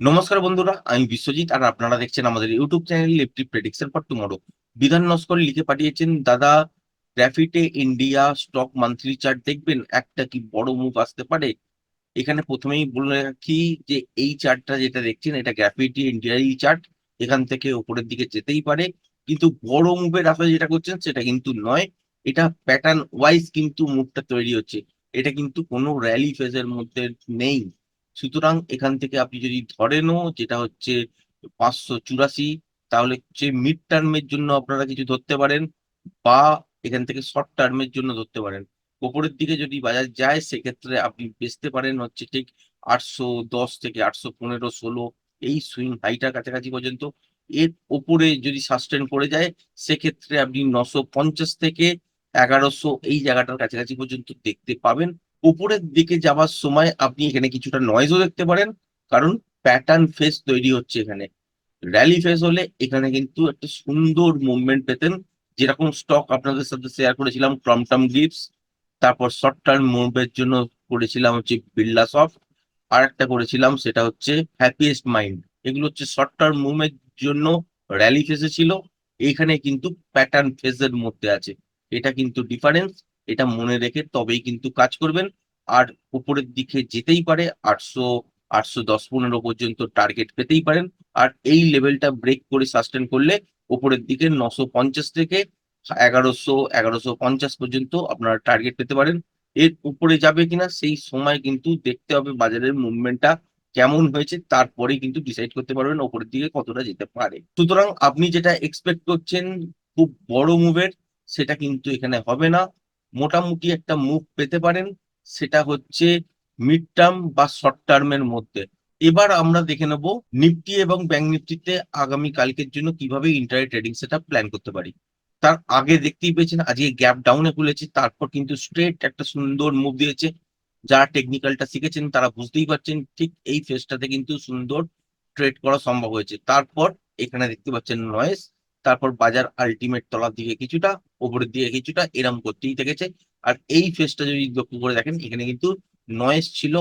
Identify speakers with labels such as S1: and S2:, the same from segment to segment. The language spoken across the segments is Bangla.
S1: নমস্কার বন্ধুরা, আমি বিশ্বজিৎ আর আপনারা দেখছেন আমাদের YouTube channel Nifty prediction for tomorrow Bidhan Naskar লিখে পাঠিয়েছেন, দাদা গ্রাফিটে ইন্ডিয়া স্টক মান্থলি চার্ট দেখবেন? একটা কি বড় মুভ আসতে পারে? এখানে প্রথমেই বলে রাখি যে, এই চার্টটা যেটা দেখছেন, এটা গ্রাফিটি ইন্ডিয়ারই চার্ট এখান থেকে উপরের দিকে যেতেই পারে। কিন্তু বড় মুভের আশা যেটা করছেন, সেটা কিন্তু নয়। এটা প্যাটার্ন ওয়াইজ কিন্তু মুভটা তৈরি হচ্ছে। এটা কিন্তু কোনো র্যালি ফেজের মধ্যে নেই। সুতরাং এখান থেকে আপনি যদি ধরেনও যেটা হচ্ছে পাঁচশো চুরাশি, তাহলে হচ্ছে মিড টার্মের জন্য আপনারা কিছু ধরতে পারেন বা এখান থেকে শর্ট টার্মের জন্য ধরতে পারেন। ওপরের দিকে যদি বাজার যায়, সেক্ষেত্রে আপনি বেচতে পারেন হচ্ছে ঠিক আটশো দশ থেকে আটশো পনেরো, ষোলো এই সুইং হাইটার কাছাকাছি পর্যন্ত। এর ওপরে যদি সাস্টেন করে যায়, সেক্ষেত্রে আপনি নশো পঞ্চাশ থেকে এগারোশো এই জায়গাটার কাছাকাছি পর্যন্ত দেখতে পাবেন। উপরের দিকে যাওয়ার সময় আপনি এখানে কিছুটা নয়েজও দেখতে পারেন, কারণ প্যাটার্ন ফেস তৈরি হচ্ছে এখানে। র্যালি ফেস হলে এখানে কিন্তু একটা সুন্দর মুভমেন্ট পেতেন, যেরকম স্টক আপনাদের সাথে শেয়ার করেছিলাম ক্রমটাম গ্রিপস তারপর শর্ট টার্ম মুভের জন্য করেছিলাম হচ্ছে বিড়লা সফট আর একটা করেছিলাম সেটা হচ্ছে হ্যাপিয়েস্ট মাইন্ড এগুলো হচ্ছে শর্ট টার্ম মুভের জন্য র্যালি ফেসে ছিল, এখানে কিন্তু প্যাটার্ন ফেজের মধ্যে আছে। এটা কিন্তু ডিফারেন্স এটা মনে রেখে তবেই কিন্তু কাজ করবেন। আর উপরের দিকে যেতেই পারে, আটশো আটশো দশ পনেরো পর্যন্ত টার্গেট পেতেই পারেন। আর এই লেভেলটা ব্রেক করে সাস্টেন করলে উপরের দিকে নশো পঞ্চাশ থেকে এগারোশো এগারোশো পঞ্চাশ পর্যন্ত আপনারা টার্গেট পেতে পারেন। এর উপরে যাবে কিনা সেই সময় কিন্তু দেখতে হবে বাজারের মুভমেন্টটা কেমন হয়েছে তারপরে কিন্তু ডিসাইড করতে পারবেন ওপরের দিকে কতটা যেতে পারে। সুতরাং আপনি যেটা এক্সপেক্ট করছেন, খুব বড় মুভের সেটা কিন্তু এখানে হবে না। মোটামুটি একটা মুখ পেতে পারেন, সেটা হচ্ছে মিড টার্ম বা শর্ট টার্মের মধ্যে। এবার আমরা দেখে নেব নিফটি এবং ব্যাংক নিফটিতে আগামী কালকের জন্য কীভাবে ইন্টারনেট ট্রেডিং সেটা প্ল্যান করতে পারি। তার আগে দেখতেই পেয়েছেন, আজকে গ্যাপ ডাউনে খুলেছে, তারপর কিন্তু স্ট্রেট একটা সুন্দর মুভ দিয়েছে। যারা টেকনিক্যালটা শিখেছেন, তারা বুঝতেই পারছেন, ঠিক এই ফেসটাতে কিন্তু সুন্দর ট্রেড করা সম্ভব হয়েছে। তারপর এখানে দেখতে পাচ্ছেন নয়েস তারপর বাজার আলটিমেট তলার দিকে কিছুটা উপরের দিকে কিছুটা এরম করতেই থেকেছে। আর এই ফেসটা যদি লক্ষ্য করে দেখেন, এখানে কিন্তু নয়েস ছিল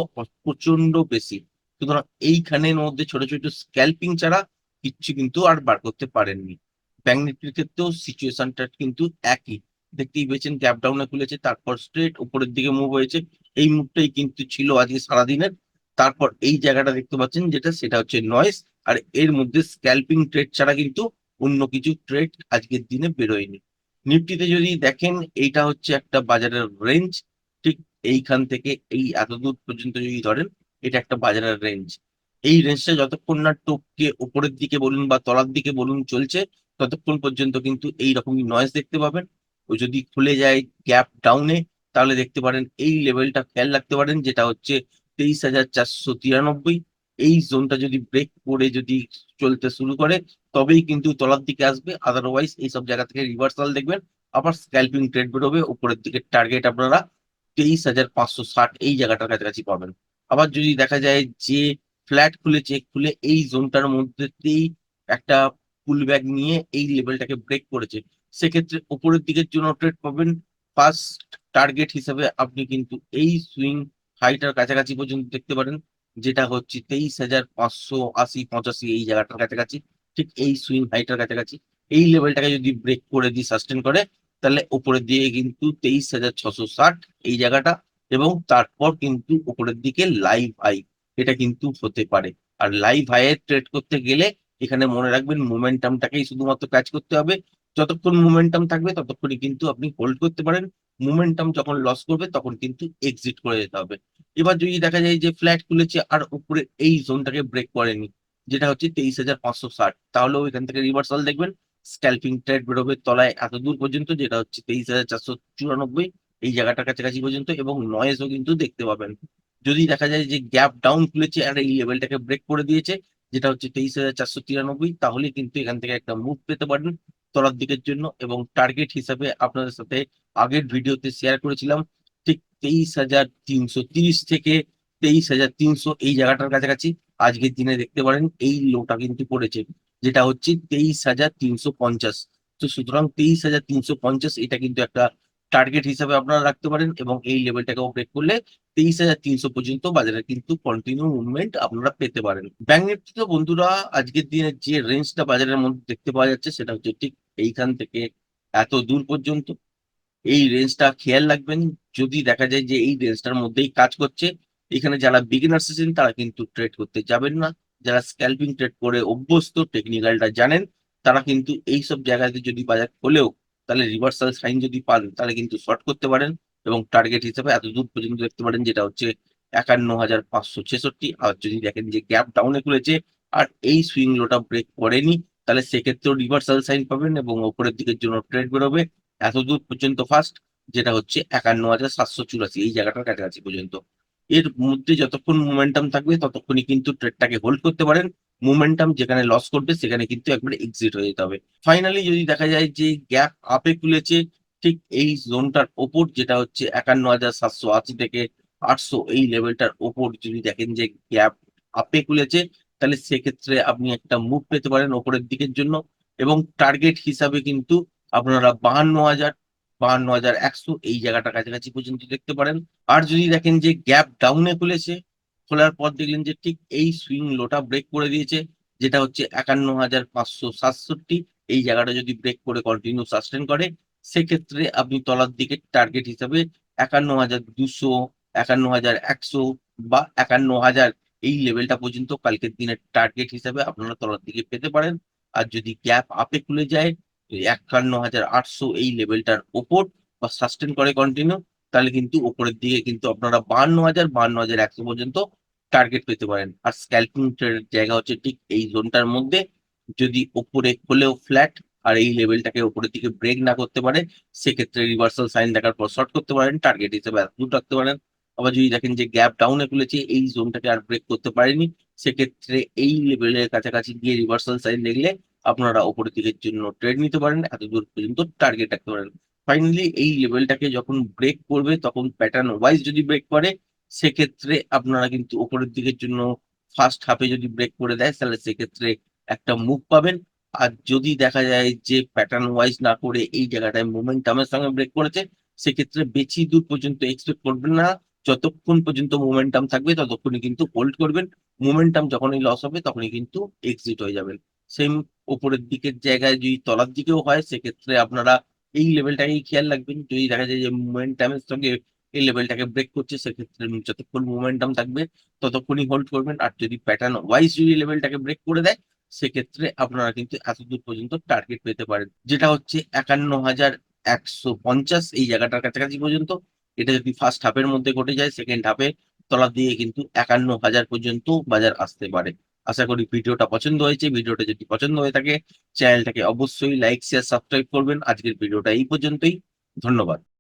S1: প্রচণ্ড বেশি। সুতরাং এইখানের মধ্যে ছোট ছোট স্ক্যাল্পিং ছাড়া কিচ্ছু কিন্তু আর বার করতে পারেননি। ব্যাংক নিফটির ক্ষেত্রেও সিচুয়েশনটা কিন্তু একই। দেখতেই পেয়েছেন গ্যাপ ডাউনে খুলেছে, তারপর স্ট্রেট উপরের দিকে মুভ হয়েছে। এই মুভটাই কিন্তু ছিল আজকে সারাদিনের। তারপর এই জায়গাটা দেখতে পাচ্ছেন, যেটা সেটা হচ্ছে নয়েস আর এর মধ্যে স্ক্যাল্পিং ট্রেড ছাড়া কিন্তু অন্য কিছু ট্রেড আজকের দিনে বেরোয়নি। নিফটিতে যদি দেখেন, এইটা হচ্ছে একটা বাজারের রেঞ্জ ঠিক এইখান থেকে এই এত দূর পর্যন্ত যদি ধরেন, এটা একটা বাজারের রেঞ্জ এই রেঞ্জটা যতক্ষণ না টপকে উপরের দিকে বলুন বা তলার দিকে বলুন চলছে, ততক্ষণ পর্যন্ত কিন্তু এই রকমই নয়েজ দেখতে পাবেন। ও যদি খুলে যায় গ্যাপ ডাউনে তাহলে দেখতে পারেন এই লেভেলটা খেয়াল রাখতে পারেন, যেটা হচ্ছে তেইশ হাজার চারশো তিরানব্বই। এই জোনটা যদি ব্রেক করে যদি চলতে শুরু করে, তবেই কিন্তু তলার দিকে আসবে। আদারওয়াইজ এইসব জায়গা থেকে রিভার্সাল দেখবেন। আবার স্ক্যালপিং ট্রেড বেরোবে। উপরের দিকে টার্গেট আপনারা তেইশ হাজার পাঁচশো ষাট এই জায়গাটার কাছাকাছি পাবেন। আবার যদি দেখা যায় যে ফ্ল্যাট খুলে চেক খুলে এই জোনটার মধ্যেতেই একটা পুল ব্যাগ নিয়ে এই লেভেলটাকে ব্রেক করেছে, সেক্ষেত্রে উপরের দিকের জন্য ট্রেড পাবেন। ফার্স্ট টার্গেট হিসেবে আপনি কিন্তু এই সুইং হাইটার কাছাকাছি পর্যন্ত দেখতে পারেন। যেটা হচ্ছে তেইশ হাজার পাঁচশো আশি, পঁচাশি এই জায়গাটার কাছাকাছি, ঠিক এই সুইং হাইটার কাছাকাছি। এই লেভেলটাকে যদি ব্রেক করে দিয়ে সাস্টেন করে, তাহলে উপরের দিকে কিন্তু তেইশ হাজার ছশো ষাট এই জায়গাটা এবং তারপর কিন্তু উপরের দিকে লাইভ হাই এটা কিন্তু হতে পারে। আর লাইভ হাইয়ের ট্রেড করতে গেলে এখানে মনে রাখবেন মোমেন্টামটাকেই শুধুমাত্র কাজ করতে হবে। যতক্ষণ মোমেন্টাম থাকবে ততক্ষণই কিন্তু আপনি হোল্ড করতে পারেন। মোমেন্টাম যখন লস করবে, তখন কিন্তু এক্সিট করে যেতে হবে। এবার যদি দেখা যায় যে ফ্ল্যাট খুলেছে আর উপরে এই জোনটাকে ব্রেক করেনি, যেটা হচ্ছে তেইশ হাজার পাঁচশো ষাট, তাহলেও এখান থেকে রিভার্সাল দেখবেন স্ক্যাল্পিং ট্রেড বেরোবে তলায় এত দূর পর্যন্ত, যেটা হচ্ছে তেইশ হাজার চারশো চুরানব্বই, এই জায়গাটার কাছাকাছি পর্যন্ত, এবং নয়েজও কিন্তু দেখতে পাবেন। যদি দেখা যায় যে গ্যাপ ডাউন খুলেছে আর এই লেভেলটাকে ব্রেক করে দিয়েছে, যেটা হচ্ছে তেইশ হাজার চারশো তিরানব্বই তাহলে কিন্তু এখান থেকে একটা মুভ পেতে পারেন। তলার দিকের জন্য এবং টার্গেট হিসাবে আপনাদের সাথে আগের ভিডিওতে শেয়ার করেছিলাম। ঠিক তেইশ হাজার তিনশো তিরিশ থেকে তেইশ হাজার তিনশো এই জায়গাটার কাছাকাছি আজকের দিনে দেখতে পারেন এই লোটা কিন্তু পড়েছে, যেটা হচ্ছে তেইশ হাজার তিনশো পঞ্চাশ। তো সুতরাং তেইশ হাজার তিনশো পঞ্চাশ এটা কিন্তু একটা টার্গেট হিসাবে আপনারা রাখতে পারেন এবং এই লেভেলটাকে ব্রেক করলে তেইশ হাজার তিনশো পর্যন্ত বাজারে কিন্তু কন্টিনিউ মুভমেন্ট আপনারা পেতে পারেন। ব্যাংক নিফটিতে বন্ধুরা, আজকের দিনে যে রেঞ্জটা বাজারের মধ্যে দেখতে পাওয়া যাচ্ছে, সেটা হচ্ছে ঠিক এইখান থেকে এত দূর পর্যন্ত। এই রেঞ্জটা খেয়াল রাখবেন, যদি দেখা যায় যে এই রেঞ্জটার মধ্যেই কাজ করছে, এখানে যারা বিগিনার্স আছেন, তারা কিন্তু ট্রেড করতে যাবেন না। যারা স্ক্যালপিং ট্রেড করে অভ্যস্ত টেকনিক্যালটা জানেন, তারা কিন্তু এই সব জায়গাতে যদি বাজার খোলেও, তাহলে রিভার্সাল সাইন যদি পান, তাহলে কিন্তু শর্ট করতে পারেন। এবং টার্গেট হিসেবে এত দূর পর্যন্ত দেখতে পারেন যেটা হচ্ছে একান্ন হাজার পাঁচশো ছেষট্টি। আর যদি দেখেন যে গ্যাপ ডাউনে খুলেছে আর এই সুইং লোটা ব্রেক করেনি, তাহলে সেক্ষেত্রেও রিভার্সাল সাইন পাবেন এবং ওপরের দিকের জন্য ট্রেড বেরোবে। এত দূর পর্যন্ত ফার্স্ট যেটা হচ্ছে একান্ন হাজার সাতশো চুরাশি, এই জায়গাটার কাছাকাছি পর্যন্ত। এর মধ্যে যতক্ষণ মোমেন্টাম থাকবে, ততক্ষণই কিন্তু ট্রেডটাকে হোল্ড করতে পারেন। মোমেন্টাম যেখানে লস করবে, সেখানে কিন্তু একবারে এক্সিট হয়ে যেতে হবে। ফাইনালি যদি দেখা যায় যে গ্যাপ আপে খুলেছে ঠিক এই জোনটার ওপর যেটা হচ্ছে একান্ন হাজার সাতশো আশি থেকে আটশো এই লেভেলটার ওপর যদি দেখেন যে গ্যাপ আপে খুলেছে, তাহলে সেক্ষেত্রে আপনি একটা মুভ পেতে পারেন ওপরের দিকের জন্য। এবং টার্গেট হিসাবে কিন্তু আপনারা বাহান্ন হাজার বাহান্ন হাজার একশো এই জায়গাটা কাছাকাছি পর্যন্ত দেখতে পারেন। আর যদি দেখেন যে গ্যাপ ডাউনে খুলেছে, খোলার পর দেখলেন যে ঠিক এই সুইং লোটা ব্রেক করে দিয়েছে, যেটা হচ্ছে একান্ন হাজার পাঁচশো সাতষট্টি, এই জায়গাটা যদি ব্রেক করে কন্টিনিউ সাস্টেন করে সেক্ষেত্রে আপনি তলার দিকে টার্গেট হিসাবে একান্ন হাজার দুশো একান্ন হাজার একশো বা একান্ন হাজার এই লেভেলটা পর্যন্ত কালকের দিনের টার্গেট হিসাবে আপনারা তলার দিকে পেতে পারেন। আর যদি গ্যাপ আপে খুলে যায় একান্ন হাজার আটশো এই লেভেলটার ওপর বা সাস্টেন করে কন্টিনিউ তাহলে কিন্তু ওপরের দিকে কিন্তু আপনারা বান্ন হাজার বান্ন হাজার একশো পর্যন্ত টার্গেট পেতে পারেন। আর স্ক্যালপিং জায়গা হচ্ছে ঠিক এই জোনটার মধ্যে। যদি ওপরে খোলেও ফ্ল্যাট আর এই লেভেলটাকে ওপরের দিকে ব্রেক না করতে পারে, সেক্ষেত্রে রিভার্সাল সাইন দেখার পর শর্ট করতে পারেন টার্গেট হিসেবে এতদূর রাখতে পারেন। আবার যদি দেখেন যে গ্যাপ ডাউনে খুলেছে, এই জোনটাকে আর ব্রেক করতে পারেনি, সেক্ষেত্রে এই লেভেলের কাছাকাছি গিয়ে রিভার্সাল সাইন দেখলে আপনারা ওপরের দিকের জন্য ট্রেড নিতে পারেন, এত দূর পর্যন্ত টার্গেট রাখতে পারেন। ফাইনালি এই লেভেলটাকে যখন ব্রেক করবে, তখন প্যাটার্ন ওয়াইজ যদি ব্রেক করে, সেক্ষেত্রে আপনারা কিন্তু ওপরের দিকের জন্য ফার্স্ট হাফে যদি ব্রেক করে দেয়, তাহলে সেক্ষেত্রে একটা মুভ পাবেন। আর যদি দেখা যায় যে প্যাটার্ন ওয়াইজ না করে এই জায়গাটায় মোমেন্টামের সঙ্গে ব্রেক করেছে, সেক্ষেত্রে বেশি দূর পর্যন্ত এক্সপেক্ট করবেন না। যতক্ষণ পর্যন্ত মোমেন্টাম থাকবে, ততক্ষণই কিন্তু হোল্ড করবেন। মোমেন্টাম যখনই লস হবে, তখনই কিন্তু এক্সিট হয়ে যাবেন। সেম উপরের দিকের জায়গায় যদি তলার দিকেও হয়, সেক্ষেত্রে আপনারা এই লেভেলটাকেই খেয়াল রাখবেন। যদি দেখা যায় যে মোমেন্টামের সঙ্গে এই লেভেলটাকে ব্রেক করছে, সেক্ষেত্রে যতক্ষণ মোমেন্টাম থাকবে, ততক্ষণই হোল্ড করবেন। আর যদি প্যাটার্ন ওয়াইজ যদি লেভেলটাকে ব্রেক করে দেয় সেক্ষেত্রে আপনারা কিন্তু এত দূর পর্যন্ত টার্গেট পেতে পারেন। যেটা হচ্ছে একান্ন হাজার একশো পঞ্চাশ এই জায়গাটার কাছাকাছি পর্যন্ত। এটা যদি ফার্স্ট হাফের মধ্যে ঘটে যায় সেকেন্ড হাফে তলা দিয়ে কিন্তু একান্ন হাজার পর্যন্ত বাজার আসতে পারে। আশা করি ভিডিওটা পছন্দ হয়েছে। ভিডিওটা যদি পছন্দ হয়ে থাকে চ্যানেলটাকে অবশ্যই লাইক শেয়ার সাবস্ক্রাইব করবেন। আজকের ভিডিওটা এই পর্যন্তই। ধন্যবাদ।